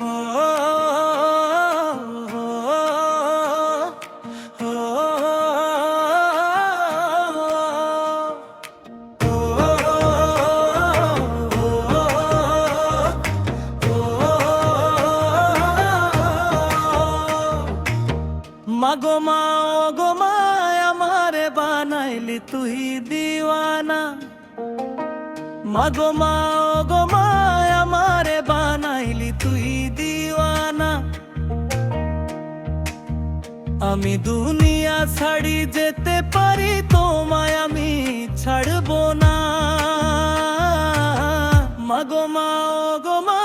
মাগো মা গো মা আমারে বানাইলি তুই দিওয়ানা। মাগো মা গো আমি দুনিয়া ছাড়ি যেতে পারি তোমায় আমি ছাড়বো না। মাগো মা গো মা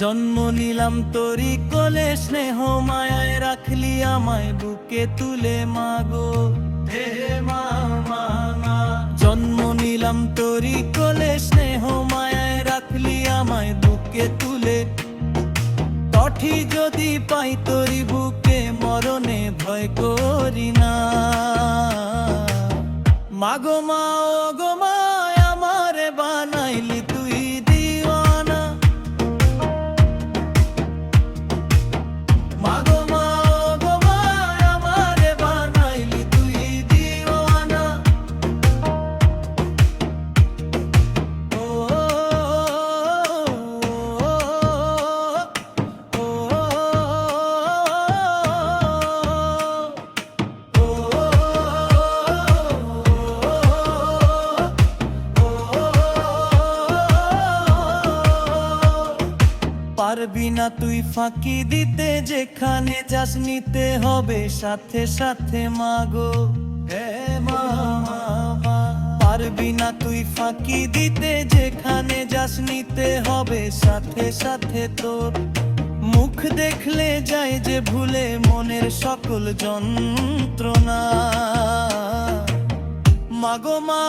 জন্ম নিলাম তোরি কোলে, স্নেহ মায়ায় রাখলি আমায়, বুকে তুলে মাগো হে মা। জন্ম নিলাম তোরি কোলে, স্নেহ মায়ায় রাখলি আমায়, বুকে তুলে। তঠি যদি পাই তোরি বুকে, মরণে ভয় করি না। মাগো মা পারবি না তুই ফাঁকি দিতে, যেখানে যাস নিতে হবে সাথে সাথে মাগো হে মা। পারবি না তুই ফাঁকি দিতে, যেখানে যাস নিতে হবে সাথে সাথে তোর মুখ দেখলে যায় যে ভুলে মনের সকল যন্ত্রণা মাগো মা